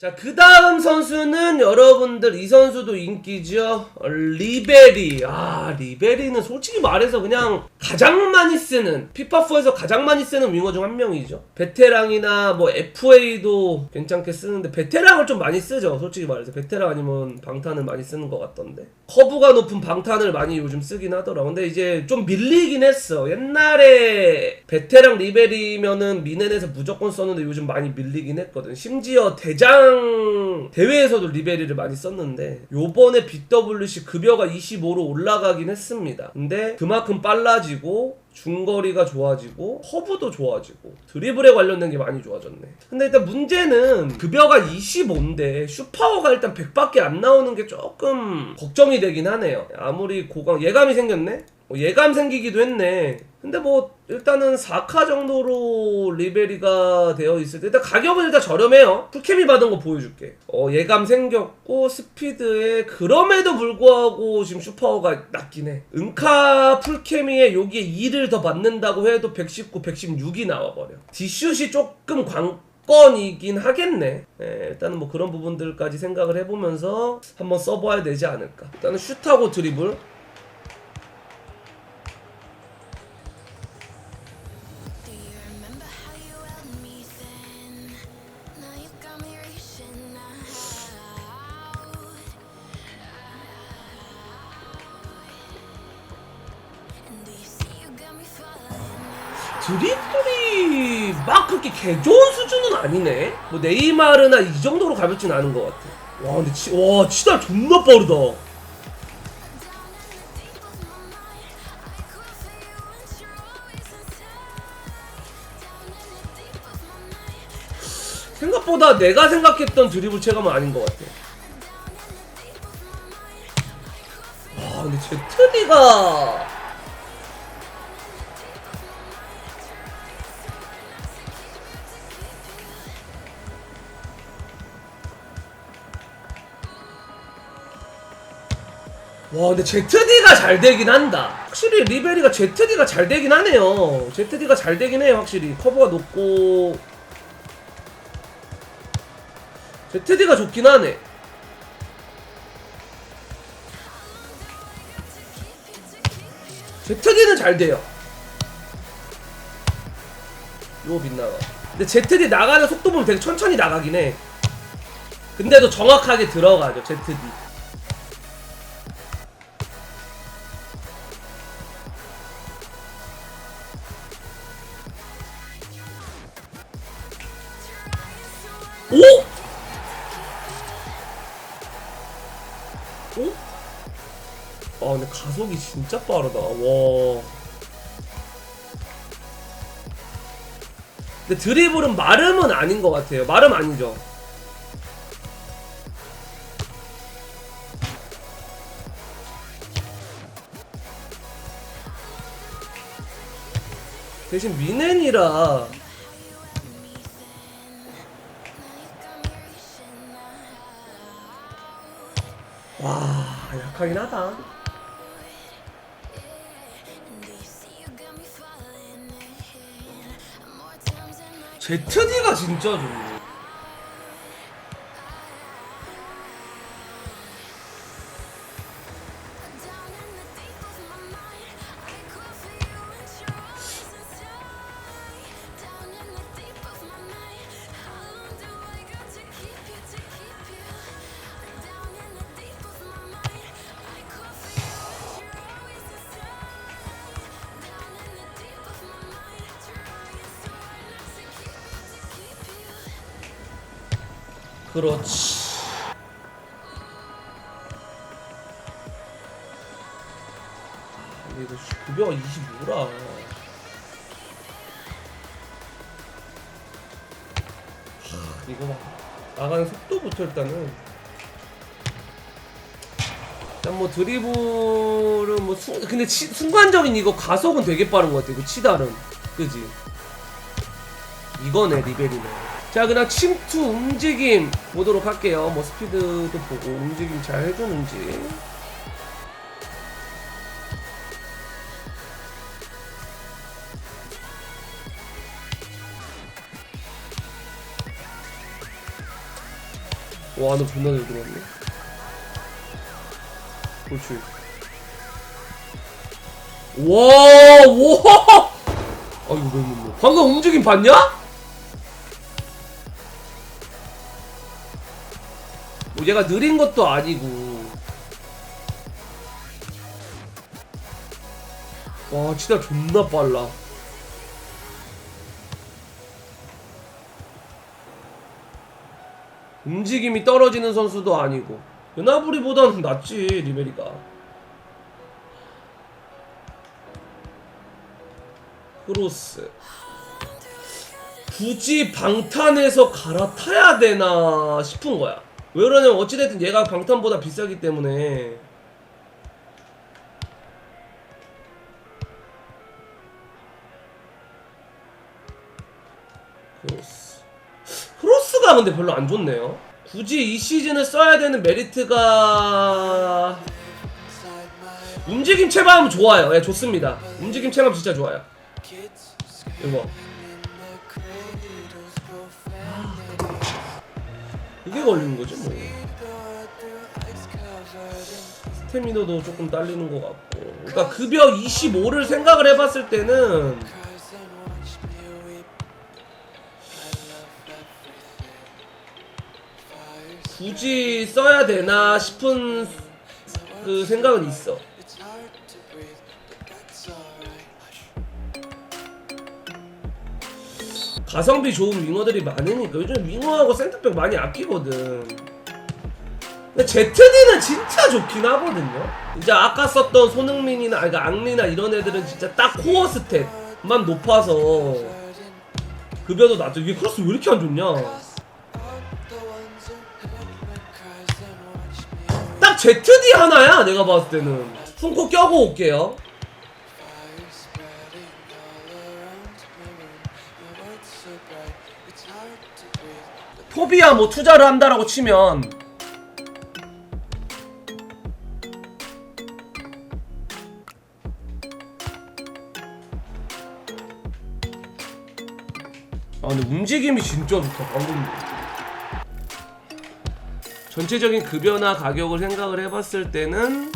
자, 그 다음 선수는 여러분들 이 선수도 인기죠. 어, 리베리. 아, 리베리는 솔직히 말해서 그냥 가장 많이 쓰는 피파4에서 가장 많이 쓰는 윙어 중 한 명이죠. 베테랑이나 뭐 FA도 괜찮게 쓰는데 베테랑을 좀 많이 쓰죠. 솔직히 말해서 베테랑 아니면 방탄을 많이 쓰는 것 같던데. 커브가 높은 방탄을 많이 요즘 쓰긴 하더라. 근데 이제 좀 밀리긴 했어. 옛날에 베테랑 리베리면은 미넨에서 무조건 썼는데 요즘 많이 밀리긴 했거든. 심지어 대장 대회에서도 리베리를 많이 썼는데 요번에 BWC 급여가 25로 올라가긴 했습니다. 근데 그만큼 빨라지 고 중거리가 좋아지고 커브도 좋아지고 드리블에 관련된 게 많이 좋아졌네. 근데 일단 문제는 급여가 25인데 슈파워가 일단 100밖에 안 나오는 게 조금 걱정이 되긴 하네요. 아무리 고강 예감이 생겼네. 어, 예감 생기기도 했네. 근데 뭐 일단은 4카 정도로 리베리가 되어 있을 때 일단 가격은 일단 저렴해요. 풀캠이 받은 거 보여줄게. 어 예감 생겼고 스피드에 그럼에도 불구하고 지금 슈퍼가 낮긴 해. 은카 풀케미에 여기에 2를 더 받는다고 해도 119, 116이 나와버려. 디슛이 조금 광 건이긴 하겠네. 예, 일단은 뭐 그런 부분들까지 생각을 해보면서 한번 써봐야 되지 않을까. 일단은 슛하고 드리블. 개 좋은 수준은 아니네. 뭐 네이마르나 이 정도로 가볍진 않은 것 같아. 와 근데 치, 와 치다 존나 빠르다. 생각보다 내가 생각했던 드리블 체감은 아닌 것 같아. 와 근데 제트디가 와 근데 ZD가 잘 되긴 한다. 확실히 리베리가 ZD가 잘 되긴 하네요. ZD가 잘 되긴 해요 확실히. 커버가 높고. ZD가 좋긴 하네. ZD는 잘 돼요. 요거 빗나가. 근데 ZD 나가는 속도 보면 되게 천천히 나가긴 해. 근데도 정확하게 들어가죠 ZD 진짜 빠르다. 와. 근데 드리블은 마름은 아닌 것 같아요. 마름 아니죠. 대신 미넨이라 와 약하긴 하다 ZD가 진짜 좋네 그렇지. 이거 씨, 급여가 25라. 이거 봐 나가는 속도부터 일단은. 일단 뭐 드리블은 뭐 순, 근데 치, 순간적인 이거 가속은 되게 빠른 것 같아 이거 치달은. 그지? 이거네 리벨이네 자 그냥 침투 움직임 보도록 할게요 뭐 스피드도 보고 움직임 잘 해주는지 와, 너 존나 잘 들어왔네. 그렇지. 와, 와! 아, 이거 왜못 넣어? 방금 움직임 봤냐? 뭐 얘가 느린 것도 아니고. 와, 진짜 존나 빨라. 움직임이 떨어지는 선수도 아니고 은하부리보다는 낫지 리베리가 크로스 굳이 방탄에서 갈아타야 되나 싶은 거야 왜 그러냐면 어찌됐든 얘가 방탄보다 비싸기 때문에 크로스 크로스가 근데 별로 안 좋네요. 굳이 이 시즌을 써야 되는 메리트가 움직임 체감은 좋아요. 예, 좋습니다. 움직임 체감 진짜 좋아요. 이거 이게 걸리는 거지 뭐. 스태미너도 조금 딸리는 것 같고. 그러니까 급여 25를 생각을 해봤을 때는 굳이 써야 되나 싶은 그 생각은 있어. 가성비 좋은 윙어들이 많으니까 요즘 윙어하고 센터백 많이 아끼거든. 근데 ZD는 진짜 좋긴 하거든요. 이제 아까 썼던 손흥민이나 아니, 그러니까 앙리나 이런 애들은 진짜 딱 코어 스탯만 높아서 급여도 낮죠. 이게 크로스 왜 이렇게 안 좋냐? 딱 ZD 하나야 내가 봤을 때는 품고 껴고 올게요 토비야 뭐 투자를 한다라고 치면. 아 근데 움직임이 진짜 좋다 방금. 전체적인 급여나 가격을 생각을 해봤을 때는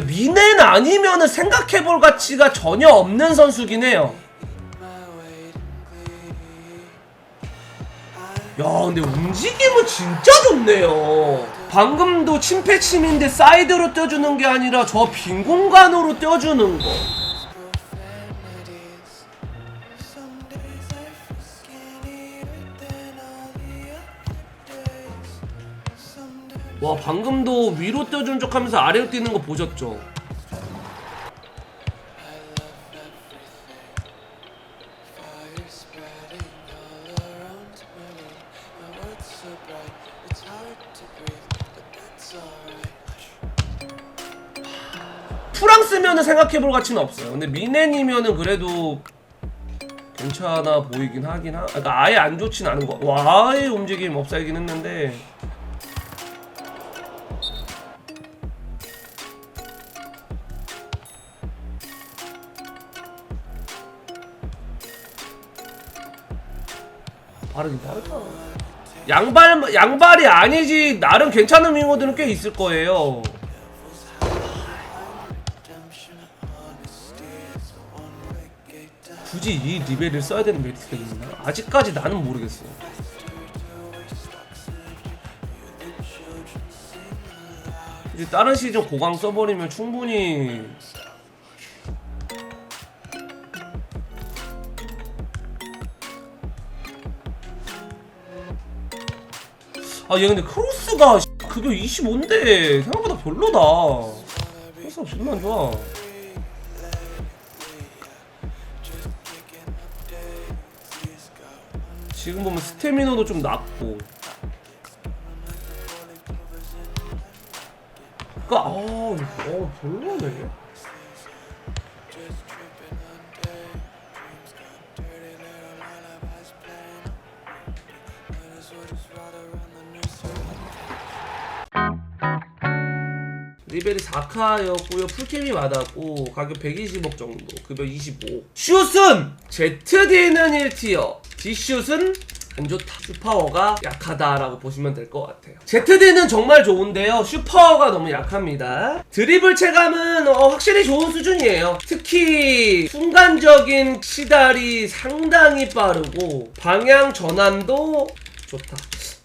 미넨 아니면은 생각해볼 가치가 전혀 없는 선수긴 해요. 야 근데 움직임은 진짜 좋네요. 방금도 침패침인데 사이드로 떼주는 게 아니라 저 빈 공간으로 떼주는 거. 와 방금도 위로 떼준 척 하면서 아래로 뛰는 거 보셨죠? 프랑스면은 생각해볼 가치는 없어요. 근데 미넨이면은 그래도 괜찮아 보이긴 하긴 하. 그러니까 아예 안 좋진 않은 거. 와, 아예 움직임 없살긴 했는데. 빠르긴 빠르다. 양발 양발이 아니지 나름 괜찮은 윙어들은 꽤 있을 거예요. 굳이 이 리벨을 써야 되는 메리트가 있나? 아직까지 나는 모르겠어. 이제 다른 시즌 고강 써버리면 충분히 아얘 근데 크로스가 급여 25인데 생각보다 별로다. 크로스가 존나 안 좋아. 지금 보면 스태미너도 좀 낮고. 그니까, 아, 어, 별로네. 리벨이 4카였고요. 풀캠이 맞았고 가격 120억 정도. 급여 25. 슛은 ZD는 1티어. D슛은 안 좋다. 슈파워가 약하다라고 보시면 될 것 같아요. ZD는 정말 좋은데요. 슈파워가 너무 약합니다. 드리블 체감은 어, 확실히 좋은 수준이에요. 특히 순간적인 시달이 상당히 빠르고 방향 전환도 좋다.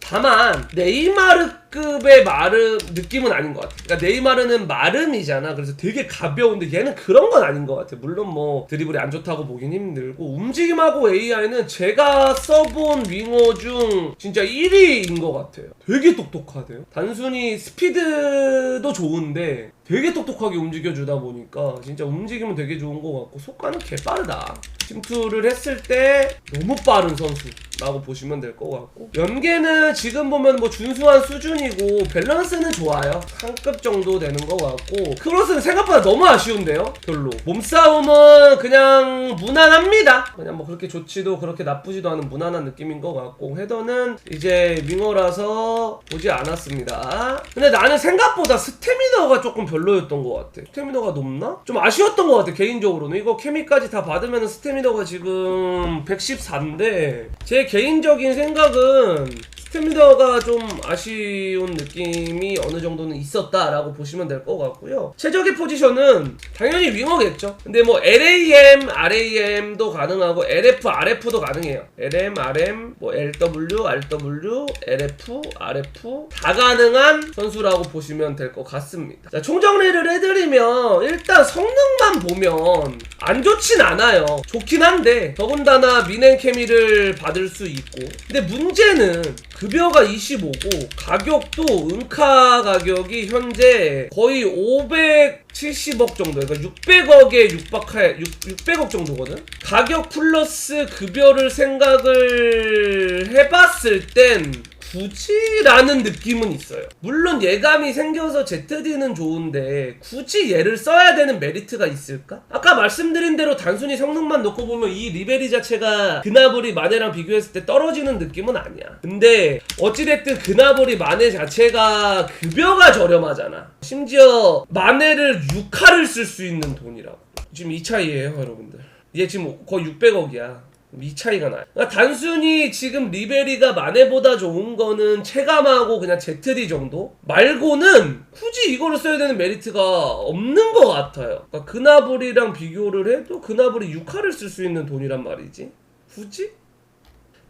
다만 네이마르급의 마르 느낌은 아닌 것 같아. 그러니까 네이마르는 마름이잖아. 그래서 되게 가벼운데 얘는 그런 건 아닌 것 같아. 물론 뭐 드리블이 안 좋다고 보긴 힘들고 움직임하고 AI는 제가 써본 윙어 중 진짜 1위인 것 같아요. 되게 똑똑하대요. 단순히 스피드도 좋은데 되게 똑똑하게 움직여주다 보니까 진짜 움직임은 되게 좋은 것 같고 속가는 개 빠르다. 침투를 했을 때 너무 빠른 선수라고 보시면 될 것 같고 연계는 지금 보면 뭐 준수한 수준이고 밸런스는 좋아요. 상급 정도 되는 것 같고 크로스는 생각보다 너무 아쉬운데요. 별로 몸싸움은 그냥 무난합니다. 그냥 뭐 그렇게 좋지도 그렇게 나쁘지도 않은 무난한 느낌인 것 같고 헤더는 이제 윙어라서 보지 않았습니다. 근데 나는 생각보다 스태미너가 조금 별로 였던 것 같아. 스태미너가 높나? 좀 아쉬웠던 것 같아 개인적으로는 이거 케미까지 다 받으면 스태미너가 지금 114인데 제 개인적인 생각은 스태미너가 좀 아쉬운 느낌이 어느 정도는 있었다라고 보시면 될 것 같고요. 최적의 포지션은 당연히 윙어겠죠. 근데 뭐 LAM, RAM도 가능하고 LF, RF도 가능해요. LM, RM, 뭐 LW, RW, LF, RF 다 가능한 선수라고 보시면 될 것 같습니다. 자, 총정리를 해드리면 일단 성능만 보면 안 좋진 않아요. 좋긴 한데 더군다나 미넨 케미를 받을 수 있고 근데 문제는 급여가 25고 가격도 은카 가격이 현재 거의 570억 정도 그러니까 600억에 육박할 6, 600억 정도거든? 가격 플러스 급여를 생각을 해봤을 땐 굳이라는 느낌은 있어요. 물론 예감이 생겨서 ZD는 좋은데 굳이 얘를 써야 되는 메리트가 있을까? 아까 말씀드린 대로 단순히 성능만 놓고 보면 이 리베리 자체가 그나브리 마네랑 비교했을 때 떨어지는 느낌은 아니야. 근데 어찌됐든 그나브리 마네 자체가 급여가 저렴하잖아. 심지어 마네를 6화를 쓸 수 있는 돈이라고. 지금 이 차이예요, 여러분들. 얘 지금 거의 600억이야. 이 차이가 나요. 그러니까 단순히 지금 리베리가 마네보다 좋은 거는 체감하고 그냥 ZD 정도 말고는 굳이 이거를 써야 되는 메리트가 없는 것 같아요. 그러니까 그나브리랑 비교를 해도 그나브리 6화를 쓸 수 있는 돈이란 말이지. 굳이?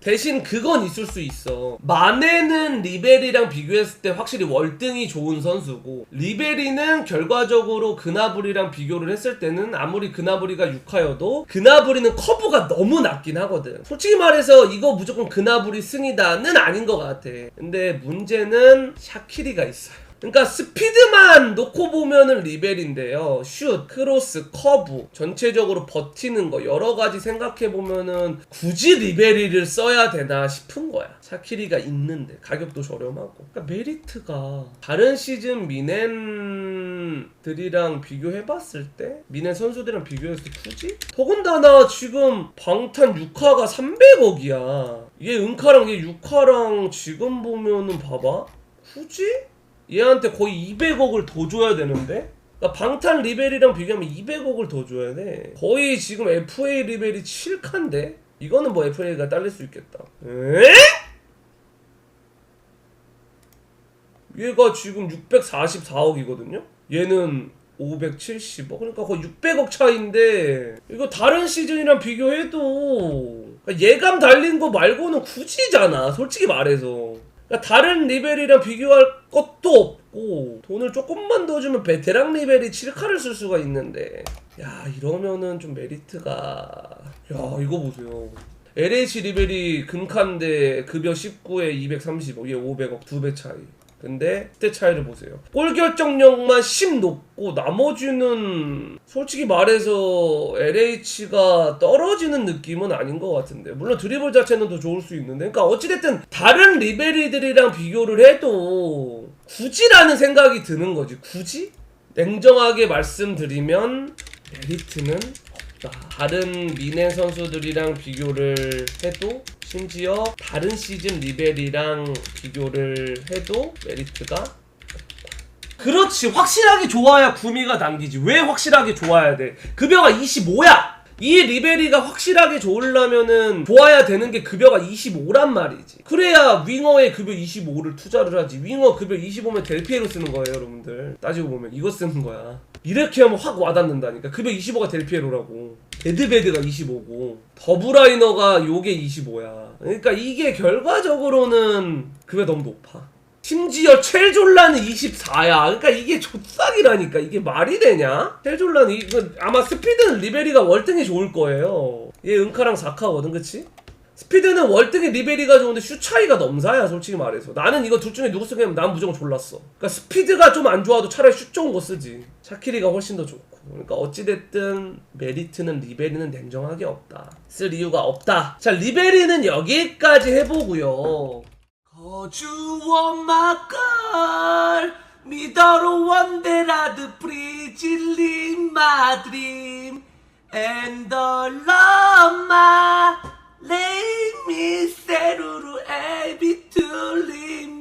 대신 그건 있을 수 있어. 마네는 리베리랑 비교했을 때 확실히 월등히 좋은 선수고 리베리는 결과적으로 그나브리랑 비교를 했을 때는 아무리 그나브리가 6화여도 그나브리는 커브가 너무 낮긴 하거든. 솔직히 말해서 이거 무조건 그나브리 승이다는 아닌 것 같아. 근데 문제는 샤키리가 있어요. 그러니까 스피드만 놓고 보면은 리벨인데요. 슛, 크로스, 커브, 전체적으로 버티는 거 여러 가지 생각해 보면은 굳이 리베리를 써야 되나 싶은 거야. 샤키리가 있는데 가격도 저렴하고. 그러니까 메리트가 다른 시즌 미넨들이랑 비교해 봤을 때 미넨 선수들이랑 비교했을 때 굳이? 더군다나 지금 방탄 6화가 300억이야. 얘 은카랑 얘 6화랑 지금 보면은 봐봐. 굳이? 얘한테 거의 200억을 더 줘야 되는데? 그러니까 방탄 리벨이랑 비교하면 200억을 더 줘야 돼. 거의 지금 FA 리벨이 7칸데? 이거는 뭐 FA가 딸릴 수 있겠다. 에? 얘가 지금 644억이거든요? 얘는 570억? 그러니까 거의 600억 차인데, 이거 다른 시즌이랑 비교해도, 그러니까 예감 달린 거 말고는 굳이잖아. 솔직히 말해서. 그러니까 다른 리벨이랑 비교할 것도 없고 돈을 조금만 더 주면 베테랑 리벨이 7카를 쓸 수가 있는데. 야 이러면은 좀 메리트가. 야 이거 보세요. LH 리벨이 금카인데 급여 19에 230억 얘 500억 두 배 차이 근데 그때 차이를 보세요. 골 결정력만 10 높고 나머지는 솔직히 말해서 LH가 떨어지는 느낌은 아닌 것 같은데 물론 드리블 자체는 더 좋을 수 있는데 그러니까 어찌됐든 다른 리베리들이랑 비교를 해도 굳이라는 생각이 드는 거지 굳이? 냉정하게 말씀드리면 메리트는 없다. 다른 미네 선수들이랑 비교를 해도 심지어 다른 시즌 리벨이랑 비교를 해도 메리트가. 그렇지. 확실하게 좋아야 구미가 당기지. 왜 확실하게 좋아야 돼? 급여가 25야. 이 리베리가 확실하게 좋으려면은 좋아야 되는 게 급여가 25란 말이지. 그래야 윙어의 급여 25를 투자를 하지. 윙어 급여 25면 델피에로 쓰는 거예요 여러분들. 따지고 보면 이거 쓰는 거야. 이렇게 하면 확 와닿는다니까. 급여 25가 델피에로라고 데드베드가 25고 더브라이너가 요게 25야 그러니까 이게 결과적으로는 급여 너무 높아 심지어 첼졸라는 24야. 그러니까 이게 족삭이라니까. 이게 말이 되냐? 첼졸라는 이거 아마 스피드는 리베리가 월등히 좋을 거예요. 얘 은카랑 사카거든, 그치? 스피드는 월등히 리베리가 좋은데 슈 차이가 넘사야, 솔직히 말해서. 나는 이거 둘 중에 누구 쓰냐면 난 무조건 졸랐어. 그러니까 스피드가 좀 안 좋아도 차라리 슛 좋은 거 쓰지. 샤키리가 훨씬 더 좋고. 그러니까 어찌됐든 메리트는 리베리는 냉정하게 없다. 쓸 이유가 없다. 자, 리베리는 여기까지 해보고요. 거주어 마걸 미더로 원데라드 프리질링 마드림 엔더 러마 레이미 세루루 에비툴림